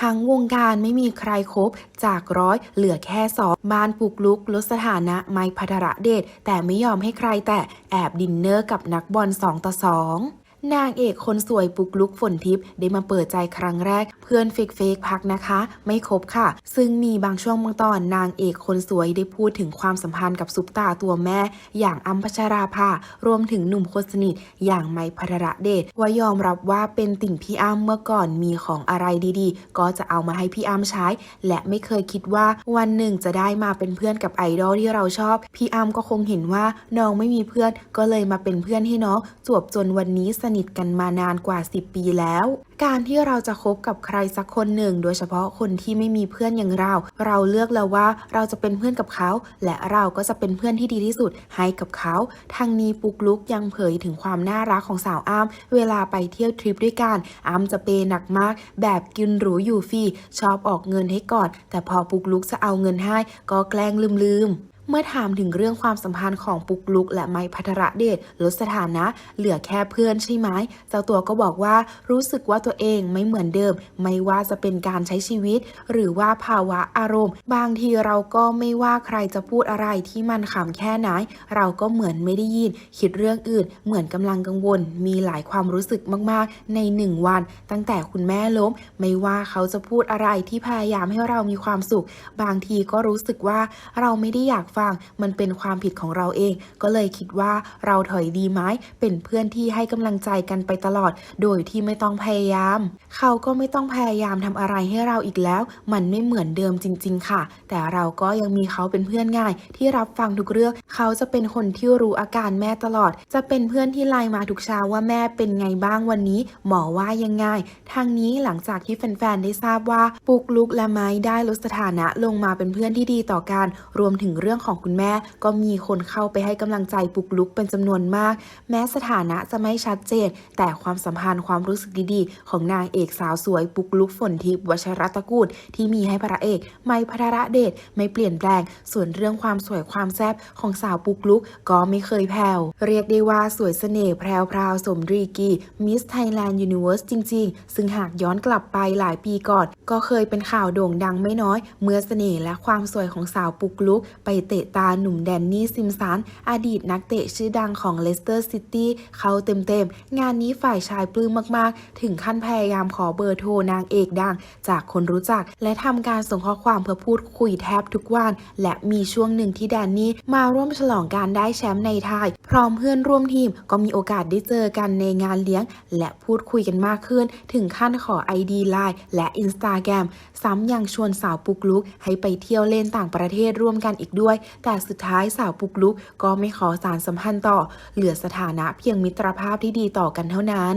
ทั้งวงการไม่มีใครครบจากร้อยเหลือแค่สองบ้านปลุกลุกลดสถานะไมพัทรเดชแต่ไม่ยอมให้ใครแต่แอบดินเนอร์กับนักบอล2ต่อ2 นางเอกคนสวยปุกลุกฝนทิพย์ได้มาเปิดใจครั้งแรก เพื่อนเฟกเฟกพักนะคะ ไม่ครบค่ะ ซึ่งมีบางช่วงบางตอนนางเอกคนสวยได้พูดถึงความสัมพันธ์กับซุปตาตัวแม่ อย่างอัมพัชราภารวมถึงหนุ่มคนสนิทอย่างไมพัทรเดชว่ายอมรับว่าเป็นติ่งพี่อ้ำเมื่อก่อนมีของอะไรดีๆ ก็จะเอามาให้พี่อ้ำใช้ และไม่เคยคิดว่าวันหนึ่งจะได้มาเป็นเพื่อนกับไอดอลที่เราชอบพี่อ้ำก็คงเห็นว่าน้องไม่มีเพื่อนก็เลยมาเป็นเพื่อนให้น้องจวบจนวันนี้สนิทกันมานานกว่า 10 ปีแล้ว การที่เราจะคบกับใครสักคนหนึ่ง โดยเฉพาะคนที่ไม่มีเพื่อนอย่างเรา เราเลือกแล้วว่าเราจะเป็นเพื่อนกับเขา และเราก็จะเป็นเพื่อนที่ดีที่สุดให้กับเขาทางนี้ปุกลุกยังเผยถึงความน่ารักของสาวอ้ำเวลาไปเที่ยวทริปด้วยกันอ้ำจะเปย์หนักมาก แบบกินหรูอยู่ฟรีชอบออกเงินให้ก่อน แต่พอปุกลุกจะเอาเงินให้ก็แกล้งลืมๆ เมื่อถามถึงเรื่องความสัมพันธ์ของปุกลุกและไมพัทรเดชลดสถานะ เหลือแค่เพื่อนใช่ไหมเจ้าตัวก็บอกว่ารู้สึกว่าตัวเองไม่เหมือนเดิม ไม่ว่าจะเป็นการใช้ชีวิต หรือว่าภาวะอารมณ์ บางทีเราก็ไม่ว่าใครจะพูดอะไรที่มันขำแค่ไหน เราก็เหมือนไม่ได้ยิน คิดเรื่องอื่น เหมือนกำลังกังวล มีหลายความรู้สึกมากๆ ในหนึ่งวัน ตั้งแต่คุณแม่ล้ม ไม่ว่าเขาจะพูดอะไรที่พยายามให้เรามีความสุข บางทีก็รู้สึกว่าเราไม่ได้อยากฟัง มันเป็นความผิดของเราเอง ก็เลยคิดว่าเราถอยดีไหมเป็นเพื่อนที่ให้กำลังใจกันไปตลอด โดยที่ไม่ต้องพยายาม เขาก็ไม่ต้องพยายามทำอะไรให้เราอีกแล้ว มันไม่เหมือนเดิมจริง ๆ ค่ะ แต่เราก็ยังมีเขาเป็นเพื่อนง่าย ที่รับฟังทุกเรื่อง เขาจะเป็นคนที่รู้อาการแม่ตลอด จะเป็นเพื่อนที่ไลน์มาทุกเช้าว่าแม่เป็นไงบ้างวันนี้ หมอว่ายังไงทางนี้หลังจากที่แฟนๆได้ทราบว่าปุกลุกและไม้ได้ลดสถานะลงมาเป็นเพื่อนที่ดีต่อกันรวมถึงเรื่องของคุณแม่ ก็มีคนเข้าไปให้กำลังใจปุกลุกเป็นจำนวนมาก แม้สถานะจะไม่ชัดเจน แต่ความสัมพันธ์ความรู้สึกดีๆ ของนางเอกสาวสวยปุกลุกฝนทิพย์วชรตะกูลที่มีให้พระเอกไมค์พัทรเดชไม่เปลี่ยนแปลง ส่วนเรื่องความสวยความแซ่บของสาวปุกลุกก็ไม่เคยแผ่วเรียกได้ว่าสวยเสน่ห์แพรวพราวสมรีกีมิสไทยแลนด์ยูนิเวอร์สจริง ๆ ซึ่งหากย้อนกลับไปหลายปีก่อน ก็เคยเป็นข่าวโด่งดังไม่น้อย เมื่อเสน่ห์และความสวยของสาวปุกลุกไปเตะตาหนุ่มแดนนี่ซิมสันอดีตนักเตะชื่อดังของเลสเตอร์ซิตี้เขาเต็มๆ งานนี้ฝ่ายชายปลื้มมากๆ ถึงขั้นพยายามขอเบอร์โทรนางเอกดัง จากคนรู้จัก และทำการส่งข้อความเพื่อพูดคุยแทบทุกวัน และมีช่วงหนึ่งที่แดนนี่มาร่วมฉลองการได้แชมป์ในไทย พร้อมเพื่อนร่วมทีมก็มีโอกาสได้เจอกันในงานเลี้ยง และพูดคุยกันมากขึ้น ถึงขั้นขอ ID Line และ Instagram ซ้ำยังชวนสาวปุกลุกให้ไปเที่ยวเล่นต่างประเทศร่วมกันอีกด้วยแต่สุดท้ายสาวปุกลุกก็ไม่ขอสารสัมพันธ์ต่อ เหลือสถานะเพียงมิตรภาพที่ดีต่อกันเท่านั้น